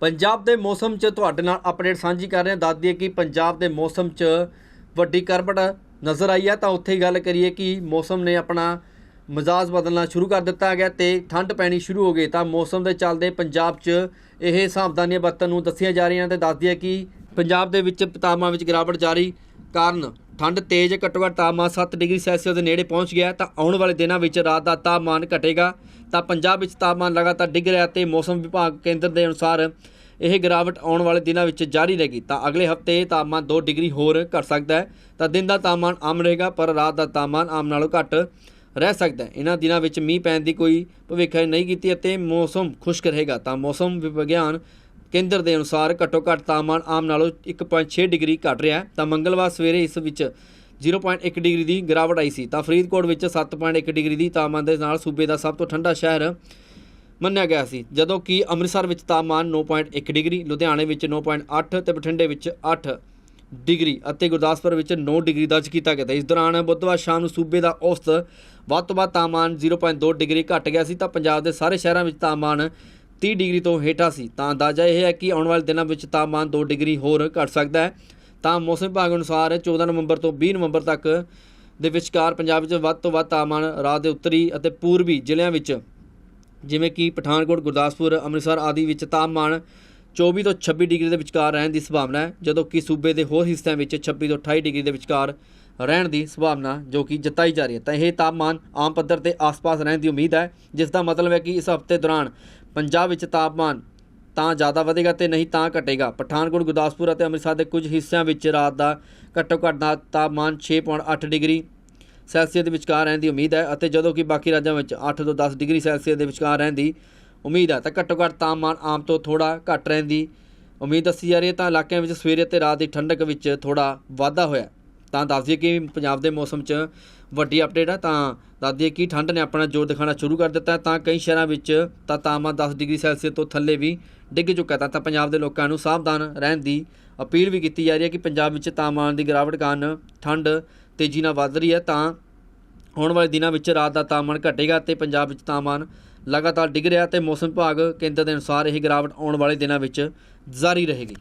ਪੰਜਾਬ ਦੇ ਮੌਸਮ 'ਚ ਤੁਹਾਡੇ ਨਾਲ ਅਪਡੇਟ ਸਾਂਝੀ ਕਰ ਰਹੇ ਹਾਂ। ਦੱਸ ਦਈਏ ਕਿ ਪੰਜਾਬ ਦੇ ਮੌਸਮ 'ਚ ਵੱਡੀ ਕਰਵਟ ਨਜ਼ਰ ਆਈ ਹੈ। ਤਾਂ ਉੱਥੇ ਹੀ ਗੱਲ ਕਰੀਏ ਕਿ ਮੌਸਮ ਨੇ ਆਪਣਾ ਮਜ਼ਾਜ ਬਦਲਣਾ ਸ਼ੁਰੂ ਕਰ ਦਿੱਤਾ ਗਿਆ ਤੇ ਠੰਡ ਪੈਣੀ ਸ਼ੁਰੂ ਹੋ ਗਈ। ਤਾਂ ਮੌਸਮ ਦੇ ਚੱਲਦੇ ਪੰਜਾਬ 'ਚ ਇਹ ਸਾਵਧਾਨੀਆਂ ਵਰਤਣ ਨੂੰ ਦੱਸੀਆਂ ਜਾ ਰਹੀਆਂ ਤੇ ਦੱਸ ਦਈਏ ਕਿ ਪੰਜਾਬ ਦੇ ਵਿੱਚ ਤਾਪਮਾਨ ਵਿੱਚ ਗਿਰਾਵਟ ਜਾਰੀ। ਕਾਰਨ ਠੰਡ ਤੇਜ਼ ਘੱਟੋ ਘੱਟ ਤਾਪਮਾਨ 7 ਡਿਗਰੀ ਸੈਲਸੀਅਸ ਦੇ ਨੇੜੇ ਪਹੁੰਚ ਗਿਆ ਤਾਂ ਆਉਣ ਵਾਲੇ ਦਿਨਾਂ ਵਿੱਚ ਰਾਤ ਦਾ ਤਾਪਮਾਨ ਘਟੇਗਾ। ਤਾਂ ਪੰਜਾਬ ਵਿੱਚ ਤਾਪਮਾਨ ਲਗਾਤਾਰ ਡਿੱਗ ਰਿਹਾ ਤੇ ਮੌਸਮ ਵਿਭਾਗ ਕੇਂਦਰ ਦੇ ਅਨੁਸਾਰ ਇਹ ਗਿਰਾਵਟ ਆਉਣ ਵਾਲੇ ਦਿਨਾਂ ਵਿੱਚ ਜਾਰੀ ਰਹੇਗੀ। ਤਾਂ ਅਗਲੇ ਹਫ਼ਤੇ ਤਾਪਮਾਨ 2 ਡਿਗਰੀ ਹੋਰ ਘਟ ਸਕਦਾ ਹੈ, ਤਾਂ ਦਿਨ ਦਾ ਤਾਪਮਾਨ ਆਮ ਰਹੇਗਾ, ਪਰ ਰਾਤ ਦਾ ਤਾਪਮਾਨ ਆਮ ਨਾਲੋਂ ਘੱਟ ਰਹਿ ਸਕਦਾ ਹੈ। ਇਹਨਾਂ ਦਿਨਾਂ ਵਿੱਚ ਮੀਂਹ ਪੈਣ ਦੀ ਕੋਈ ਭਵਿੱਖਬਾਣੀ ਨਹੀਂ ਕੀਤੀ ਅਤੇ ਮੌਸਮ ਖੁਸ਼ਕ ਰਹੇਗਾ। ਤਾਂ ਮੌਸਮ ਵਿਗਿਆਨ ਕੇਂਦਰ ਦੇ ਅਨੁਸਾਰ ਘੱਟੋ ਘੱਟ ਤਾਪਮਾਨ ਆਮ ਨਾਲੋਂ 1.6 ਡਿਗਰੀ ਘਟ ਰਿਹਾ ਹੈ। ਤਾਂ ਮੰਗਲਵਾਰ ਸਵੇਰੇ ਇਸ ਵਿੱਚ 0.1 ਡਿਗਰੀ ਦੀ ਗਿਰਾਵਟ ਆਈ ਸੀ। ਤਾਂ ਫਰੀਦਕੋਟ ਵਿੱਚ 7.1 ਡਿਗਰੀ ਦੀ ਤਾਪਮਾਨ ਦੇ ਨਾਲ ਸੂਬੇ ਦਾ ਸਭ ਤੋਂ ਠੰਡਾ ਸ਼ਹਿਰ ਮੰਨਿਆ ਗਿਆ ਸੀ। ਜਦੋਂ ਕਿ ਅੰਮ੍ਰਿਤਸਰ ਵਿੱਚ ਤਾਪਮਾਨ 9.1 ਡਿਗਰੀ, ਲੁਧਿਆਣੇ ਵਿੱਚ 9.8 ਤੇ ਬਠਿੰਡੇ ਵਿੱਚ 8 ਡਿਗਰੀ ਅਤੇ ਗੁਰਦਾਸਪੁਰ ਵਿੱਚ 9 ਡਿਗਰੀ ਦਰਜ ਕੀਤਾ ਗਿਆ ਇਸ ਦੌਰਾਨ ਬੁੱਧਵਾਰ ਸ਼ਾਮ ਨੂੰ ਸੂਬੇ ਦਾ ਔਸਤ ਵੱਧ ਤੋਂ ਵੱਧ ਤਾਪਮਾਨ 0.2 ਡਿਗਰੀ ਘਟ ਗਿਆ ਸੀ। ਤਾਂ ਪੰਜਾਬ ਦੇ ਸਾਰੇ ਸ਼ਹਿਰਾਂ ਵਿੱਚ ਤਾਪਮਾਨ 30 ਡਿਗਰੀ ਤੋਂ ਹੇਠਾਂ ਸੀ। ਤਾਂ ਅੰਦਾਜ਼ਾ ਇਹ ਹੈ ਕਿ ਆਉਣ ਵਾਲੇ ਦਿਨਾਂ ਵਿੱਚ ਤਾਪਮਾਨ 2 ਡਿਗਰੀ ਹੋਰ ਘਟ ਸਕਦਾ ਹੈ। ਤਾਂ ਮੌਸਮ ਵਿਭਾਗ ਅਨੁਸਾਰ 14 ਨਵੰਬਰ ਤੋਂ 20 ਨਵੰਬਰ ਤੱਕ ਦੇ ਵਿਚਕਾਰ ਪੰਜਾਬ ਵਿੱਚ ਵੱਧ ਤੋਂ ਵੱਧ ਤਾਪਮਾਨ ਰਾਤ ਦੇ ਉੱਤਰੀ ਅਤੇ ਪੂਰਬੀ ਜ਼ਿਲ੍ਹਿਆਂ ਵਿੱਚ ਜਿਵੇਂ ਕਿ ਪਠਾਨਕੋਟ, ਗੁਰਦਾਸਪੁਰ, ਅੰਮ੍ਰਿਤਸਰ ਆਦਿ ਵਿੱਚ ਤਾਪਮਾਨ 24 ਤੋਂ 26 ਡਿਗਰੀ ਦੇ ਵਿਚਕਾਰ ਰਹਿਣ ਦੀ ਸੰਭਾਵਨਾ ਹੈ, ਜਦੋਂ ਕਿ ਸੂਬੇ ਦੇ ਹੋਰ ਹਿੱਸਿਆਂ ਵਿੱਚ 26 ਤੋਂ 28 ਡਿਗਰੀ ਦੇ ਵਿਚਕਾਰ ਰਹਿਣ ਦੀ ਸੰਭਾਵਨਾ ਜੋ ਕਿ ਜਤਾਈ ਜਾ ਰਹੀ ਹੈ। ਤਾਂ ਇਹ ਤਾਪਮਾਨ ਆਮ ਪੱਧਰ ਤੇ ਆਸ-ਪਾਸ ਰਹਿਣ ਦੀ ਉਮੀਦ ਹੈ, ਜਿਸ ਦਾ ਮਤਲਬ ਹੈ ਕਿ ਇਸ ਹਫ਼ਤੇ ਦੌਰਾਨ ਪੰਜਾਬ ਵਿੱਚ ਤਾਪਮਾਨ ਤਾਂ ਜ਼ਿਆਦਾ ਵਧੇਗਾ ਤੇ ਨਹੀਂ ਤਾਂ ਘਟੇਗਾ। ਪਠਾਨਕੋਟ, ਗੁਰਦਾਸਪੁਰ ਅਤੇ ਅੰਮ੍ਰਿਤਸਰ ਦੇ ਕੁਝ ਹਿੱਸਿਆਂ ਵਿੱਚ ਰਾਤ ਦਾ ਘੱਟੋ ਘੱਟ ਦਾ ਤਾਪਮਾਨ 6.8 ਡਿਗਰੀ ਸੈਲਸੀਅਸ ਦੇ ਵਿਚਕਾਰ ਰਹਿਣ ਦੀ ਉਮੀਦ ਹੈ ਅਤੇ ਜਦੋਂ ਕਿ ਬਾਕੀ ਰਾਜਾਂ ਵਿੱਚ 8 ਤੋਂ 10 ਡਿਗਰੀ ਸੈਲਸੀਅਸ ਦੇ ਵਿਚਕਾਰ ਰਹਿਣ ਦੀ ਉਮੀਦ ਹੈ। ਤਾਂ ਘੱਟੋ ਘੱਟ ਤਾਪਮਾਨ ਆਮ ਤੋਂ ਥੋੜਾ ਘੱਟ ਰਹਿਣ ਦੀ ਉਮੀਦ ਦੱਸੀ ਜਾ ਰਹੀ ਹੈ। ਤਾਂ ਇਲਾਕਿਆਂ ਵਿੱਚ ਸਵੇਰੇ ਅਤੇ ਰਾਤ ਦੀ ਠੰਡਕ ਵਿੱਚ ਥੋੜਾ ਵਾਧਾ ਹੋਇਆ। ਤਾਂ ਦੱਸ ਦਈਏ ਕਿ ਪੰਜਾਬ ਦੇ ਮੌਸਮ 'ਚ ਵੱਡੀ ਅਪਡੇਟ ਹੈ ਤਾਂ ਦੱਸ ਦਈਏ ਕਿ ਠੰਡ ਨੇ ਆਪਣਾ ਜ਼ੋਰ ਦਿਖਾਉਣਾ ਸ਼ੁਰੂ ਕਰ ਦਿੱਤਾ ਤਾਂ ਕਈ ਸ਼ਹਿਰਾਂ ਵਿੱਚ ਤਾਂ ਤਾਪਮਾਨ 10 ਡਿਗਰੀ ਸੈਲਸੀਅਸ ਤੋਂ ਥੱਲੇ ਵੀ ਡਿੱਗ ਚੁੱਕਾ ਤਾਂ ਤਾਂ ਪੰਜਾਬ ਦੇ ਲੋਕਾਂ ਨੂੰ ਸਾਵਧਾਨ ਰਹਿਣ ਦੀ ਅਪੀਲ ਵੀ ਕੀਤੀ ਜਾ ਰਹੀ ਹੈ ਕਿ ਪੰਜਾਬ ਵਿੱਚ ਤਾਪਮਾਨ ਦੀ ਗਿਰਾਵਟ ਕਾਰਨ ਠੰਡ ਤੇਜ਼ੀ ਨਾਲ ਵੱਧ ਰਹੀ ਹੈ। ਤਾਂ ਆਉਣ ਵਾਲੇ ਦਿਨਾਂ ਵਿੱਚ ਰਾਤ ਦਾ ਤਾਪਮਾਨ ਘਟੇਗਾ ਤੇ ਪੰਜਾਬ ਵਿੱਚ ਤਾਪਮਾਨ ਲਗਾਤਾਰ ਡਿੱਗ ਰਿਹਾ ਤੇ ਮੌਸਮ ਵਿਭਾਗ ਕੇਂਦਰ ਦੇ ਅਨੁਸਾਰ ਇਹ ਗਿਰਾਵਟ ਆਉਣ ਵਾਲੇ ਦਿਨਾਂ ਵਿੱਚ ਜਾਰੀ ਰਹੇਗੀ।